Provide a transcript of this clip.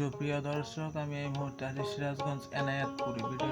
সুপ্রিয় দর্শক আমি এই মুহূর্তে আছি সিরাজগঞ্জ এনায়াতপুরে ভিডিও